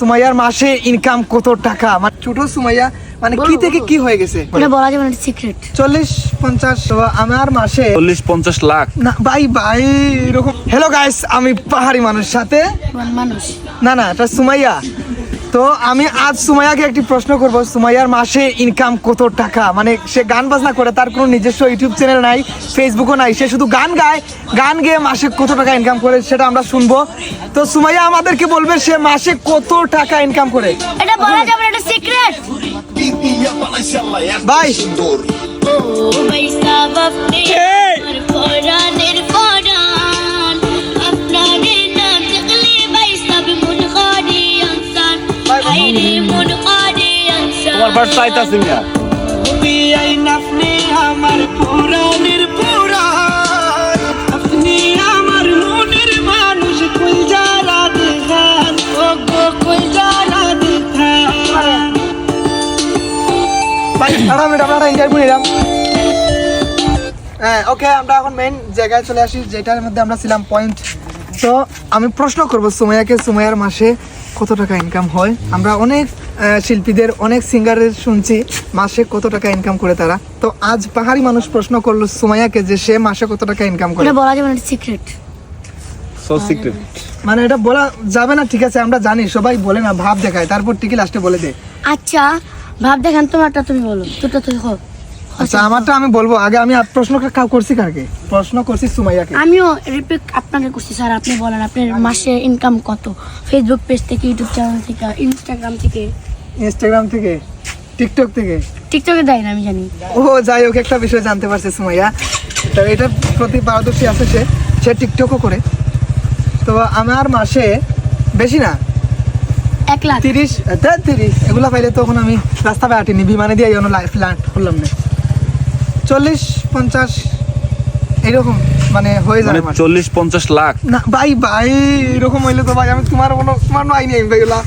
সুমাইয়ার মাসে ইনকাম কত টাকা? মানে ছোট সুমাইয়া মানে কি থেকে কি হয়ে গেছে? এটা বলা যাবে না সিক্রেট চল্লিশ পঞ্চাশ তো আমার মাসে চল্লিশ পঞ্চাশ লাখ। না ভাই ভাই এরকম হ্যালো গাইস আমি পাহাড়ি মানুষ সাথে মানুষ। না না এটা সুমাইয়া। তো আমি আজ সুমাইয়াকে একটি প্রশ্ন করব সুমাইয়ার মাসে ইনকাম কত টাকা? মানে সে গান বাজনা করে তার কোনো নিজস্ব ইউটিউব চ্যানেল নাই ফেসবুকও নাই সে শুধু গান গায় গান গেয়ে মাসে কত টাকা ইনকাম করে সেটা আমরা শুনব। তো সুমাইয়া আমাদেরকে বলবে সে মাসে কত টাকা ইনকাম করে। এটা বলা যাবে না এটা সিক্রেট ভাই তোমার বাস চাইতাছি আপনি আমার পুরানের পুরান আপনি আমার মনের মানুষ কুল জ্বালা দেখান? ও গো কুল জ্বালা দেখান? ভাই আরাম এটা আমরা ইন্টারভিউ নিলাম। হ্যাঁ ওকে আমরা এখন মেইন জায়গায় চলে আসি যেটার মধ্যে আমরা ছিলাম পয়েন্ট তো আমি প্রশ্ন করব সুমাইয়াকে সুমাইয়ার মাসে কত টাকা ইনকাম হয়? আমরা অনেক শিল্পীদের অনেক সিঙ্গারের শুনছি মাসে কত টাকা ইনকাম করে তারা। তো আজ পাহাড়ি মানুষ প্রশ্ন করল সুমাইয়াকে যে সে মাসে কত টাকা ইনকাম করে। বলা যাবে না সিক্রেট সো সিক্রেট মানে এটা বলা যাবে না ঠিক আছে আমরা জানি সবাই বলে না ভাব দেখায়। তারপর ঠিকই লাস্টে বলে দে। আচ্ছা ভাব দেখেন তোমারটা তুমি বলো তোরটা তুই হোক। আচ্ছা আমারটা আমি বলব আগে আমি আপ- প্রশ্ন কা- করছি কারকে প্রশ্ন করছি সুমাইয়াকে। আমিও রিপিট আপনাকে করছি স্যার আপনি বলেন আপনার মাসে ইনকাম কত? ফেসবুক পেজ থেকে ইউটিউব চ্যানেল থেকে ইনস্টাগ্রাম থেকে? ইনস্টাগ্রাম থেকে? টিকটক থেকে? টিকটকে দেয় না আমি জানি। ও যাই হোক একটা বিষয় জানতে পারছে সুমাইয়া। তো এটার প্রতি পারদর্শী আছে সে সে টিকটকও করে। তো আমার মাসে বেশি না। এক লাখ। তিরিশ তিরিশ এগুলা পাইলে তখন আমি রাস্তা পায়ে হাঁটিনি বিমানে দিয়ে লাইফ ল্যান্ড করলাম না। চল্লিশ পঞ্চাশ এরকম মানে হয়ে মানে যায় আমার। চল্লিশ পঞ্চাশ লাখ। না ভাই ভাই এরকম হইলে তো ভাই আমি তোমার কোনো তোমার নাই নেই ভাইগুলা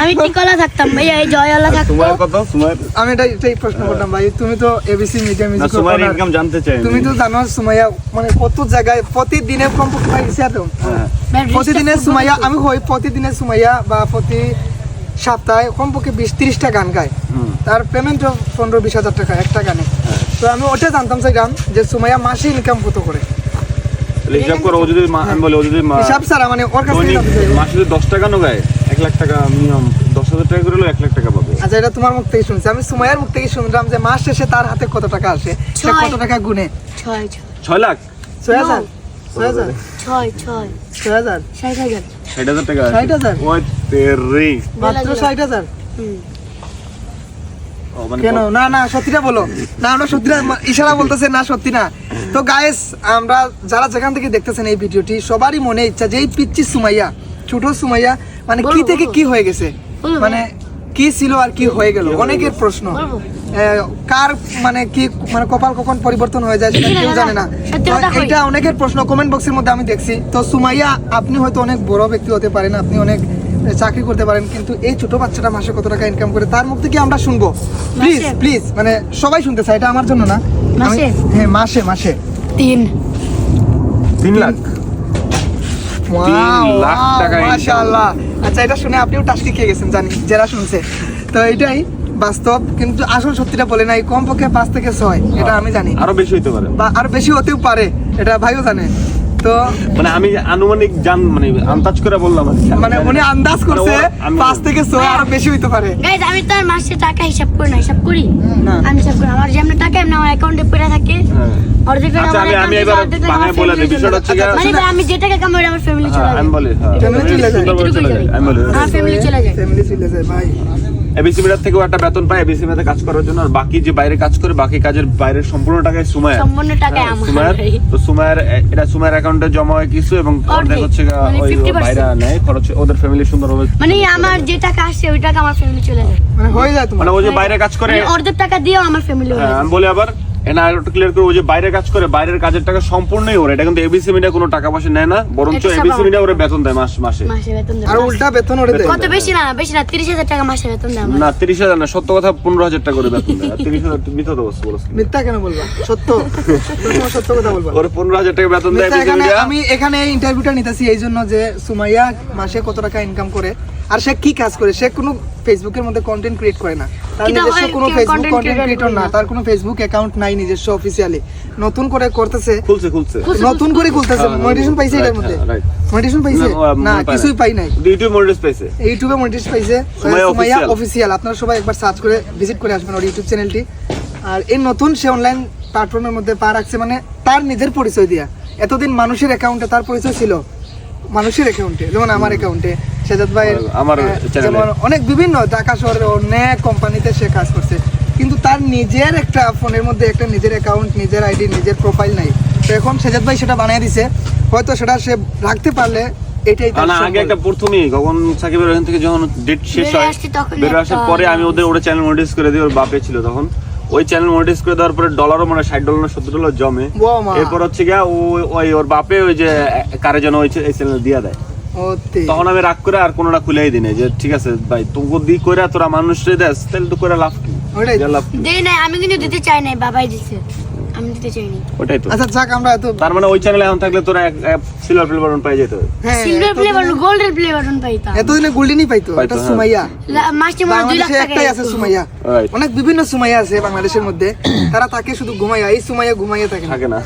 আমি টিকলা থাকতাম ভাইয়া এই জয়ালা থাকতো। তোমার কত তোমার আমি এটাই এটাই প্রশ্ন করলাম ভাই তুমি তো এবিসি মিডিয়া মিউজিক তোমার ইনকাম জানতে চাই তুমি তো জানো সুমাইয়া মানে কত জায়গায় প্রতিদিনে কমপক্ষে ভাই হ্যাঁ। প্রতিদিনে সুমাইয়া আমি হই প্রতিদিনে সুমাইয়া বা প্রতি সপ্তাহে কমপক্ষে বিশ তিরিশটা গান গায়। তার পেমেন্ট পনেরো বিশ হাজার টাকা একটা গানে তো আমি ওটা জানতাম সেই গান যে সুমাইয়া মাসে ইনকাম কত করে। হিসাব করো ও যদি আমি বলি ও যদি হিসাব স্যার মানে ওর কাছে মাসে যদি দশ টাকা গায় এক লাখ টাকা মিনিমাম দশ হাজার টাকা করে হলেও এক লাখ টাকা পাবে। আচ্ছা এটা তোমার মুখ থেকে শুনছি। আমি সুমাইয়ার মুখ থেকে শুনলাম যে মাস শেষে তার হাতে কত টাকা আসে? সে ছয়। কত টাকা গুনে? ছয় ছয়। ছয় লাখ? ছয় হাজার? ছয় হাজার? ছয় ছয়। ছয় হাজার? ষাট হাজার। ষাট হাজার টাকা ষাট হাজার? ওই তেরি। মাত্র ষাট হাজার? হুম। ও, মানে কেন? না না সত্যিটা বলো। না আমরা সত্যিটা ইশারা বলতেছে না সত্যি না। তো গায়েস আমরা যারা যেখান থেকে দেখতেছেন এই ভিডিওটি সবারই মনে ইচ্ছা যে এই পিচ্ছি সুমাইয়া ছোট সুমাইয়া মানে কি থেকে কি হয়ে গেছে? মানে কি ছিল আর কি হয়ে গেল? অনেকের প্রশ্ন। কার মানে কি মানে কপাল কখন পরিবর্তন হয়ে যায় সেটা কেউ জানে না। এটা অনেকের প্রশ্ন। কমেন্ট বক্সের মধ্যে আমি দেখছি। তো সুমাইয়া আপনি হয়তো অনেক বড় ব্যক্তি হতে পারেন আপনি অনেক চাকরি করতে পারেন কিন্তু এই ছোট বাচ্চাটা মাসে কত টাকা ইনকাম করে তার মুখ থেকে আমরা শুনব? প্লিজ প্লিজ মানে সবাই শুনতে চাই এটা আমার জন্য না। মাসে? হ্যাঁ মাসে মাসে। তিন। তিন লাখ? লাখ টাকা মাশাআল্লাহ। আচ্ছা এটা শুনে আপনিও টাস্কি খেয়ে গেছেন জানি যারা শুনছে। তো এটাই বাস্তব কিন্তু আসল সত্যিটা বলে নাই কমপক্ষে পাঁচ থেকে ছয় এটা আমি জানি। আরও বেশি হইতে পারে। বা আর বেশি হতেও পারে এটা ভাইও জানে। তো মানে আমি আনুমানিক জান মানে আন্দাজ করে বললাম। আমি মানে উনি আন্দাজ মানে করছে পাঁচ থেকে ছয় আরও বেশি হইতে পারে। গাইজ আমি তো আর মাসে টাকা হিসাব করি না হিসাব করি? আমি হিসাব করি আমার যেমন টাকা এমনি আমার অ্যাকাউন্টে পড়ে থাকে। হ্যাঁ। অর্ধেক আচ্ছা, আমার আমি- আমি এবার বাংলায় বলে দিই, বিষয়টা হচ্ছে মানে আমি যে টাকা কামাই আমার ফ্যামিলি চলে যায়। আমি বলি হ্যাঁ। চলে যায়। সুন্দরভাবে চলে যায় আমি বলি। আমার ফ্যামিলি চলে যায়। ফ্যামিলি চলে যায় ভাই এবিসি মিটার থেকেও একটা বেতন পায় এবিসি মিটারে কাজ করার জন্য। আর বাকি যে বাইরে কাজ করে বাকি কাজের বাইরের সম্পূর্ণ টাকায় সুমায় সম্পূর্ণ টাকা আমার সুমায়ের তো সুমায়ের এটা সুমায়ের অ্যাকাউন্টে জমা হয় কিছু এবং অর্ধেক। হচ্ছে মানে ওই 50% বাইরে নেয় খরচ ওদের ফ্যামিলি সুন্দরভাবে মানে আমার যে টাকা আসছে ওই টাকা আমার ফ্যামিলি চলে যায়। মানে হয়ে যায় তোমার। মানে ও যে বাইরে কাজ করে মানে অর্ধেক টাকা দিয়েও আমার ফ্যামিলি হয়ে হ্যাঁ, যায়। আমি বলি আবার এখানে আর ক্লিয়ার করে ও যে বাইরে কাজ করে বাইরের কাজের টাকা সম্পূর্ণই ওর। এটা কিন্তু এবিসি মিডিয়া কোনো টাকা পয়সা নেয় না বরঞ্চ এবিসি মিডিয়া ওরে বেতন দেয় মাস মাসে। আর উল্টা বেতন ওরে দেয়। কত বেশি না বেশি না তিরিশ হাজার টাকা মাসে বেতন দেয় না তিরিশ হাজার না সত্য কথা পনেরো হাজার টাকা করে বেতন দেয়। তিরিশ হাজার মিথ্যা তো বলছো বলছো মিথ্যা কেন বলবা? সত্য। সত্য কথা বলবা। ওরে পনেরো হাজার টাকা বেতন দেয় এবিসি এখানে মিডিয়া আমি এখানে ইন্টারভিউটা নিতেছি এই জন্য যে সুমাইয়া মাসে কত টাকা ইনকাম করে আর সে কি কাজ করে? সে কোনো ফেসবুকের মধ্যে কন্টেন্ট ক্রিয়েট করে না। তার নিজস্ব হয় কোনো ফেসবুক কন্টেন্ট ক্রিয়েটর না। তার কোনো ফেসবুক অ্যাকাউন্ট নাই নিজস্ব অফিসিয়ালি নতুন করে করতেছে। খুলছে খুলছে। নতুন করে খুলতেছে। হ্যাঁ, মনিটেশন পাইছে এটার মধ্যে। হ্যাঁ, মনিটেশন পাইছে? না, কিছুই পাই নাই। ইউটিউব মনিটাইজ পাইছে? ইউটিউবে মনিটাইজ পাইছে। সুমাইয়া অফিসিয়াল আপনারা সবাই একবার সার্চ করে ভিজিট করে আসবেন ওর ইউটিউব চ্যানেলটি আর এই নতুন সে অনলাইন প্ল্যাটফর্মের মধ্যে পা রাখছে মানে তার নিজের পরিচয় দিয়া। এতদিন মানুষের অ্যাকাউন্টে তার পরিচয় ছিল। মানুষের অ্যাকাউন্টে যেমন আমার অ্যাকাউন্টে সেজাদ ভাই আমার যেমন অনেক বিভিন্ন ঢাকা শহরের অনেক কোম্পানিতে সে কাজ করছে। কিন্তু তার নিজের একটা ফোনের মধ্যে একটা নিজের অ্যাকাউন্ট নিজের আইডি নিজের প্রোফাইল নাই। তো এখন সেজাদ ভাই সেটা বানিয়ে দিছে। হয়তো সেটা সে রাখতে পারলে এটাই না আগে একটা প্রথমেই কখন সাকিবের ওখান থেকে যখন ডেট শেষ হয় বের আসার পরে আমি ওদের ওরা চ্যানেল মনিটাইজ করে দিই ওর বাপে ছিল তখন। ওই চ্যানেল মনিটাইজ করে দেওয়ার পরে ডলারও মানে ষাট ডলার না সত্তর ডলার জমে। এরপর হচ্ছে গিয়া ওই ওর বাপে ওই যে কারে যেন ওই চ্যানেল দিয়া দেয়। তখন আমি রাগ করে আর কোনোটা খুলেই দিই না যে ঠিক আছে ভাই তোকে দি করে তোরা মানুষরে দেস তাহলে তো করে লাভ কি? ওটাই তো। লাভ কি। দেই নাই আমি কিন্তু দিতে চাই নাই বাবাই দিছে। আমি দিতে চাইনি ওটাই তো। আচ্ছা যাক আমরা এত তার মানে ওই চ্যানেলে এখন থাকলে তোরা সিলভার প্লে বাটন পাই যেত silver play button golden play button পাইতাম। এতদিনে গোল্ডেনই পাইতো পাইতো, এটা। সুমাইয়া। মাসে মনে লাখ টাকা একটাই আছে সুমাইয়া। অনেক বিভিন্ন সুমাইয়া আছে বাংলাদেশের মধ্যে। তারা তাকে শুধু ঘুমাইয়া এই সুমাইয়া ঘুমাইয়া থাকে থাকে না।